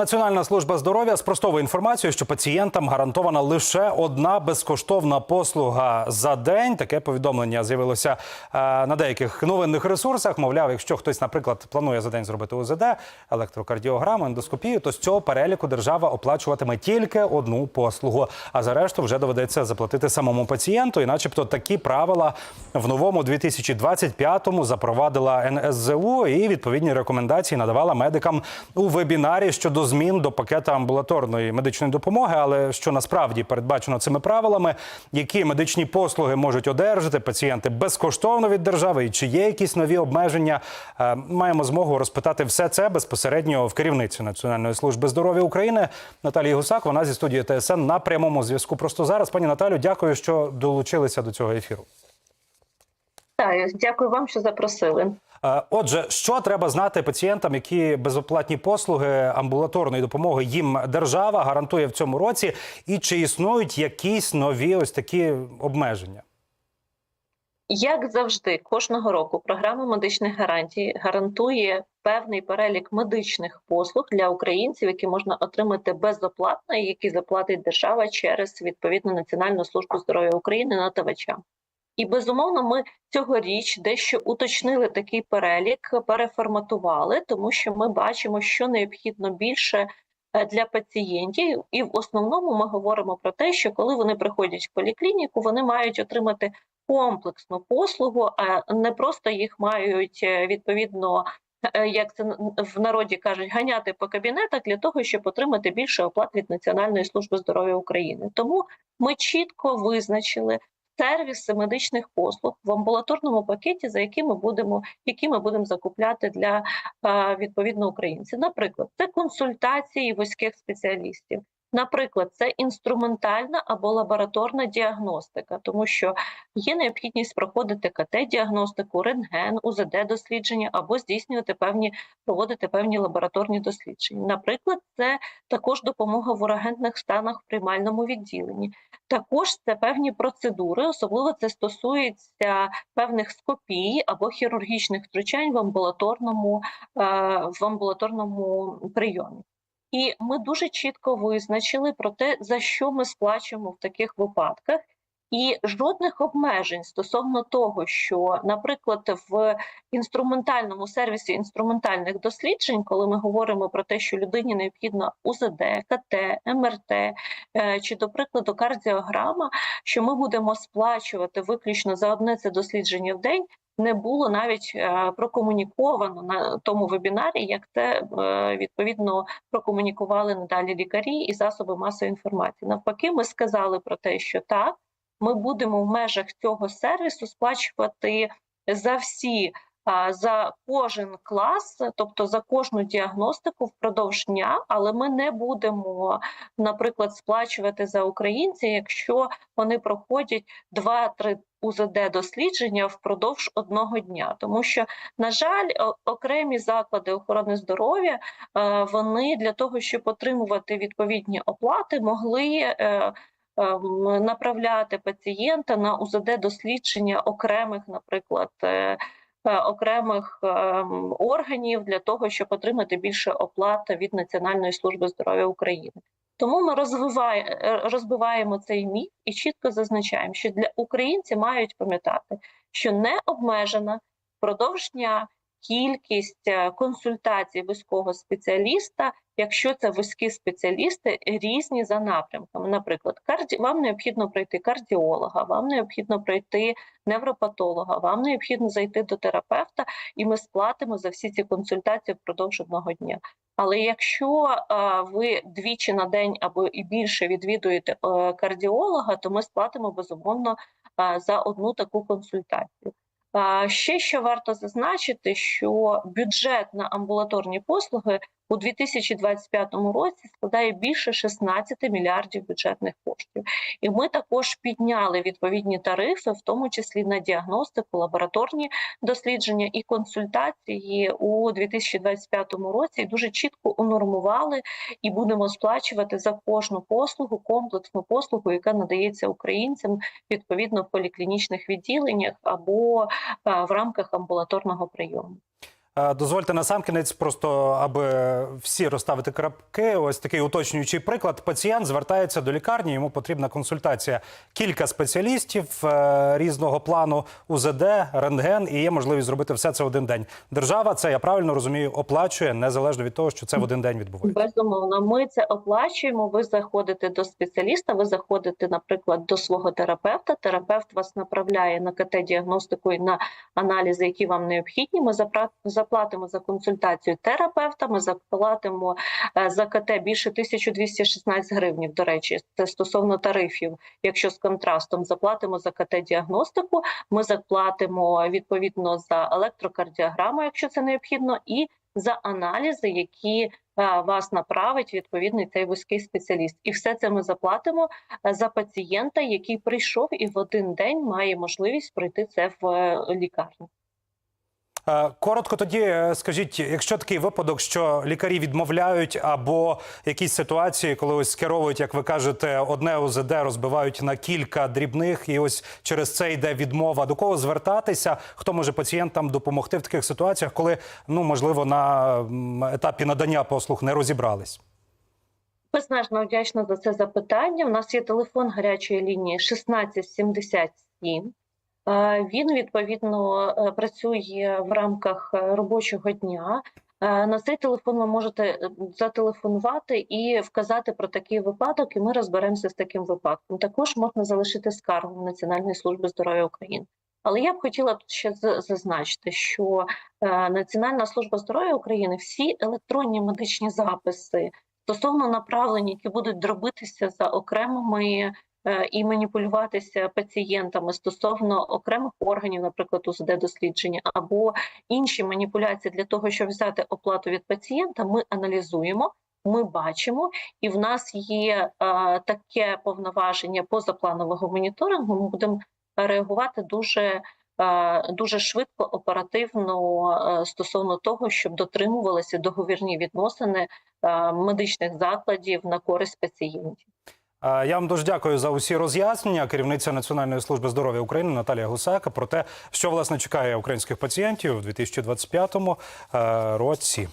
Національна служба здоров'я спростовує інформацію, що пацієнтам гарантована лише одна безкоштовна послуга за день. Таке повідомлення з'явилося е, на деяких новинних ресурсах. Мовляв, якщо хтось, наприклад, планує за день зробити УЗД, електрокардіограму, ендоскопію, то з цього переліку держава оплачуватиме тільки одну послугу. А за решту вже доведеться заплатити самому пацієнту. І, начебто, такі правила в новому 2025-му запровадила НСЗУ і відповідні рекомендації надавала медикам у вебінарі щодо змін до пакета амбулаторної медичної допомоги. Але що насправді передбачено цими правилами, які медичні послуги можуть одержати пацієнти безкоштовно від держави, і чи є якісь нові обмеження, Е, маємо змогу розпитати все це безпосередньо в керівниці Національної служби здоров'я України Наталії Гусак. Вона зі студії ТСН на прямому зв'язку. Просто зараз, пані Наталю, дякую, що долучилися до цього ефіру. Дякую вам, що запросили. Е, Отже, що треба знати пацієнтам, які безоплатні послуги амбулаторної допомоги їм держава гарантує в цьому році, і чи існують якісь нові ось такі обмеження? Як завжди, кожного року програма медичних гарантій гарантує певний перелік медичних послуг для українців, які можна отримати безоплатно, і які заплатить держава через відповідну Національну службу здоров'я України надавачам. І безумовно, ми цьогоріч дещо уточнили такий перелік, переформатували, тому що ми бачимо, що необхідно більше е, для пацієнтів, і в основному ми говоримо про те, що коли вони приходять в поліклініку, вони мають отримати комплексну послугу, а не просто їх мають е, відповідно. е, Як це в народі кажуть, ганяти по кабінетах для того, щоб отримати більше оплат від Національної служби здоров'я України. Тому ми чітко визначили сервіси медичних послуг в амбулаторному пакеті, за які ми будемо, які ми будемо закупляти для е, відповідно українців. Наприклад, це консультації вузьких спеціалістів. Наприклад, це інструментальна або лабораторна діагностика, тому що є необхідність проходити КТ-діагностику, рентген, УЗД-дослідження або здійснювати певні проводити певні лабораторні дослідження. Наприклад, це також допомога в урагентних станах в приймальному відділенні. Також це певні процедури, особливо це стосується певних скопій або хірургічних втручань в амбулаторному, е, в амбулаторному прийомі. І ми дуже чітко визначили про те, за що ми сплачуємо в таких випадках, і жодних обмежень стосовно того, що, наприклад, в інструментальному сервісі інструментальних досліджень, коли ми говоримо про те, що людині необхідно УЗД, КТ, МРТ е, чи, до прикладу, кардіограма, що ми будемо сплачувати виключно за одне це дослідження в день. Не було навіть е, прокомуніковано на тому вебінарі, як це е, відповідно прокомунікували надалі лікарі і засоби масової інформації. Навпаки, ми сказали про те, що так, ми будемо в межах цього сервісу сплачувати за всі. За кожен клас, тобто за кожну діагностику впродовж дня, але ми не будемо, наприклад, сплачувати за українців, якщо вони проходять 2-3 УЗД дослідження впродовж одного дня, тому що, на жаль, окремі заклади охорони здоров'я е, вони для того, щоб отримувати відповідні оплати, могли. е, ем, Направляти пацієнта на УЗД дослідження окремих, наприклад, е, окремих ем, органів для того, щоб отримати більше оплат від Національної служби здоров'я України. Тому ми е, розбиваємо цей міф і чітко зазначаємо, що для українців мають пам'ятати, що не обмежена впродовж дня кількість е, консультацій вузького спеціаліста, якщо це вузькі спеціалісти різні за напрямками. Наприклад, карді... вам необхідно пройти кардіолога, вам необхідно пройти невропатолога, вам необхідно зайти до терапевта, і ми сплатимо за всі ці консультації впродовж одного дня. Але якщо е, ви двічі на день або і більше відвідуєте е, кардіолога, то ми сплатимо безумовно е, за одну таку консультацію. Ще що варто зазначити, що бюджет на амбулаторні послуги у 2025 році складає більше 16 мільярдів бюджетних коштів, і ми також підняли відповідні тарифи, в тому числі на діагностику, лабораторні дослідження і консультації у 2025 році. І дуже чітко унормували і будемо сплачувати за кожну послугу, комплексну послугу, яка надається українцям відповідно в поліклінічних відділеннях або в рамках амбулаторного прийому. Е, Дозвольте насамкінець, просто аби всі розставити крапки. Ось такий уточнюючий приклад. Пацієнт звертається до лікарні, йому потрібна консультація. Кілька спеціалістів е, різного плану, УЗД, рентген, і є можливість зробити все це в один день. Держава це я правильно розумію, оплачує незалежно від того, що це в один день відбувається. Безумовно, ми це оплачуємо. Ви заходите до спеціаліста, ви заходите, наприклад, до свого терапевта. Терапевт вас направляє на КТ-діагностику і на аналізи, які вам необхідні. Ми запра- заплатимо за консультацію терапевта. Ми заплатимо е, за КТ більше 1216 гривнів. До речі, це стосовно тарифів. Якщо з контрастом заплатимо за КТ-діагностику, ми заплатимо відповідно за електрокардіограму, якщо це необхідно, і за аналізи, які е, вас направить відповідний цей вузький спеціаліст, і все це ми заплатимо е, за пацієнта, який прийшов і в один день має можливість пройти це в лікарню. Коротко тоді е, скажіть, якщо такий випадок, що лікарі відмовляють або якісь ситуації, коли ось скеровують, як ви кажете, одне ОЗД розбивають на кілька дрібних, і ось через це йде відмова. До кого звертатися? Хто може пацієнтам допомогти в таких ситуаціях, коли ну можливо на етапі надання послуг не розібрались? Безмежно вдячна за це запитання. У нас є телефон гарячої лінії 1677. Він відповідно е, працює в рамках е, робочого дня. Е, На цей телефон ви можете зателефонувати і вказати про такий випадок, і ми розберемося з таким випадком. Також можна залишити скаргу Національної служби здоров'я України. Але я б хотіла тут ще зазначити, що Національна служба здоров'я України всі електронні медичні записи стосовно направлень, які будуть дробитися за окремими і маніпулюватися пацієнтами стосовно окремих органів, наприклад, УЗД дослідження або інші маніпуляції для того, щоб взяти оплату від пацієнта, ми аналізуємо. Ми бачимо, і в нас є е, таке повноваження позапланового моніторингу. Ми будемо реагувати дуже, е, дуже швидко, оперативно е, стосовно того, щоб дотримувалися договірні відносини е, медичних закладів на користь пацієнтів. Е, Я вам дуже дякую за усі роз'яснення. Керівниця Національної служби здоров'я України Наталія Гусака про те, що власне чекає українських пацієнтів у 2025 е, році.